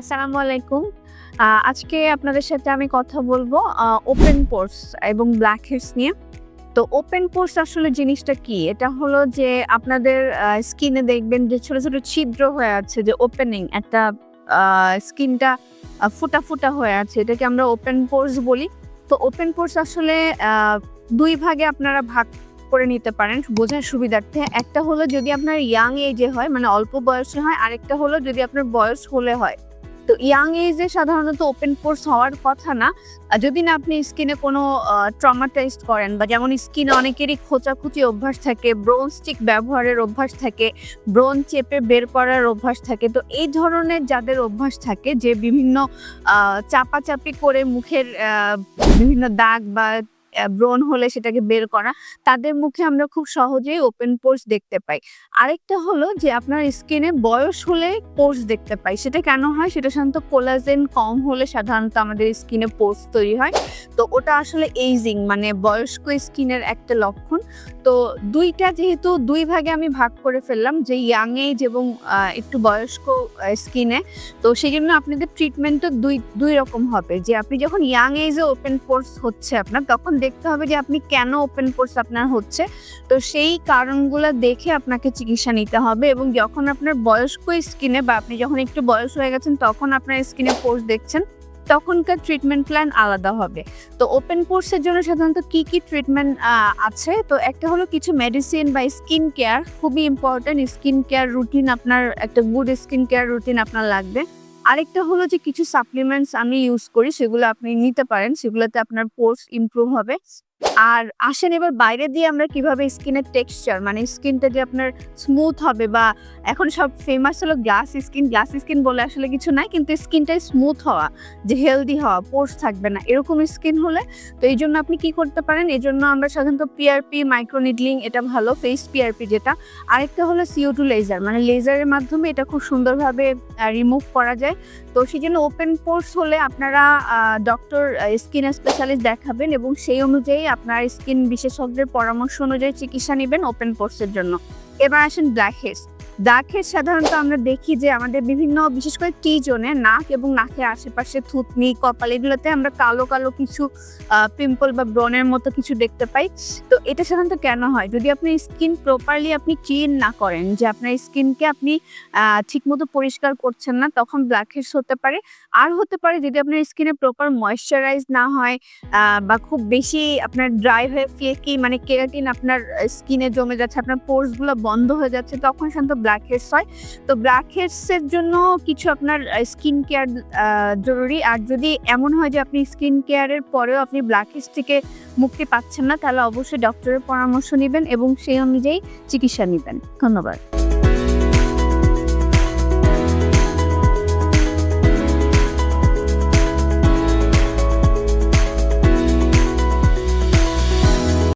আসসালামু আলাইকুম আজকে আপনাদের সাথে আমি কথা বলব ওপেন পোর্স এবং ব্ল্যাক হেডস নিয়ে। তো ওপেন পোর্স আসলে জিনিসটা কি? এটা হলো যে আপনাদের স্কিনে দেখবেন যে ছোট ছোট ছিদ্র হয়ে আছে যে ওপেনিং একটা স্কিনটা ফুটা ফুটা হয়ে আছে। এটাকে আমরা ওপেন পোর্স বলি। তো ওপেন পোর্স আসলে দুই ভাগে আপনারা ভাগ করে নিতে পারেন বোঝার সুবিধার্থে। একটা হলো যদি আপনার ইয়াং এজে হয় মানে অল্প বয়সে হয়, আরেকটা হলো যদি আপনার বয়স হলে হয়। তো ইয়াং এজে সাধারণত ওপেন পোর্স হওয়ার কথা না। যদি না আপনি স্কিনে কোনো ট্রমাটাইজড করেন বা যেমন স্কিনে অনেকেরই খোঁচাখুচি অভ্যাস থাকে ব্রোন স্টিক ব্যবহারের অভ্যাস থাকে ব্রোন চেপে বের করার অভ্যাস থাকে, তো এই ধরনের যাদের অভ্যাস থাকে, যে বিভিন্ন চাপাচাপি করে মুখের বিভিন্ন দাগ বা ব্রণ হলে সেটাকে বের করা, তাদের মুখে আমরা খুব সহজেই ওপেন পোর্স দেখতে পাই। আরেকটা হলো যে আপনার স্কিনে বয়স হলে পোর্স দেখতে পাই। সেটা কেন হয়? সেটা সাধারণত কোলাজেন কম হলে সাধারণত আমাদের স্কিনে পোর্স তৈরি হয়। তো ওটা আসলে এইজিং মানে বয়স্ক স্কিনের একটা লক্ষণ। তো দুইটা যেহেতু দুই ভাগে আমি ভাগ করে ফেললাম, যে ইয়াং এজ এবং একটু বয়স্ক স্কিনে তো সেই জন্য আপনাদের ট্রিটমেন্টও দুই দুই রকম হবে। যে আপনি যখন ইয়াং এজে ওপেন পোর্স হচ্ছে আপনার, তখন দেখতে হবে যে আপনি কেন ওপেন পোর্স আপনার হচ্ছে। তো সেই কারণগুলো দেখে আপনাকে চিকিৎসা নিতে হবে এবং যখন আপনার বয়স্ক স্কিনে বা আপনি যখন একটু বয়স হয়ে গেছেন, তখন আপনার স্কিনে পোর্স দেখছেন, তখনকার ট্রিটমেন্ট প্ল্যান আলাদা হবে। তো ওপেন পোর্সের জন্য সাধারণত কি কি ট্রিটমেন্ট আছে? তো একটা হলো কিছু মেডিসিন বা স্কিন কেয়ার খুবই ইম্পর্টেন্ট স্কিন কেয়ার রুটিন আপনার, একটা গুড স্কিন কেয়ার রুটিন আপনার লাগবে। আরেকটা হলো যে কিছু সাপ্লিমেন্টস আমি ইউজ করি, সেগুলো আপনি নিতে পারেন, সেগুলোতে আপনার পোর্স ইমপ্রুভ হবে। আর আসেন এবার বাইরে দিয়ে আমরা কীভাবে স্কিনের টেক্সচার মানে স্কিনটা যে আপনার স্মুথ হবে বা এখন সব ফেমাস হলো গ্লাস স্কিন গ্লাস স্কিন বলে আসলে কিছু নাই, কিন্তু স্কিনটাই স্মুথ হওয়া, যে হেলদি হওয়া পোর্স থাকবে না, এরকম স্কিন হলে তো এই জন্য আপনি কি করতে পারেন? এই জন্য আমরা সাধারণত পিআরপি মাইক্রোনিডলিং এটা ভালো ফেস পিআরপি যেটা। আরেকটা হলো সিও টু লেজার মানে লেজারের মাধ্যমে এটা খুব সুন্দরভাবে রিমুভ করা যায়। তো সেই জন্য ওপেন পোর্স হলে আপনারা ডক্টর স্কিন স্পেশালিস্ট দেখাবেন এবং সেই অনুযায়ী আপনার স্কিন বিশেষজ্ঞের পরামর্শ অনুযায়ী চিকিৎসা নেবেন ওপেন পোর্সের জন্য। এবার আসেন ব্ল্যাক হেডস হেড সাধারণত আমরা দেখি যে আমাদের বিভিন্ন, বিশেষ করে টি জোনে নাক এবং নাকের আশেপাশে থুতনি, কপাল, এগুলোতে আমরা কালো কালো কিছু পিম্পল বা ব্রনের মতো কিছু দেখতে পাই। তো এটা সাধারণত কেন হয়? যদি আপনি স্কিন প্রপারলি আপনি ক্লিন না করেন, যে আপনার স্কিনকে আপনি ঠিকমতো পরিষ্কার করছেন না, তখন ব্ল্যাক হেডস হতে পারে। আর হতে পারে যদি আপনার স্কিনে প্রপার ময়শ্চারাইজ না হয় বা খুব বেশি আপনার ড্রাই হয়ে ফেকি মানে কেরাটিন আপনার স্কিনে জমে যাচ্ছে, আপনার পোর্সগুলো বন্ধ হয়ে যাচ্ছে, তখন সাধারণত ব্ল্যাক হেডস হয়। তো ব্ল্যাক হেডসের জন্য কিছু আপনার স্কিন কেয়ার জরুরি। আর যদি এমন হয় যে আপনি স্কিন কেয়ারের পরেও আপনি ব্ল্যাক হেডস থেকে মুক্তি পাচ্ছেন না, তাহলে অবশ্যই ডক্টরের পরামর্শ নেবেন এবং সেই অনুযায়ী চিকিৎসা নেবেন। ধন্যবাদ।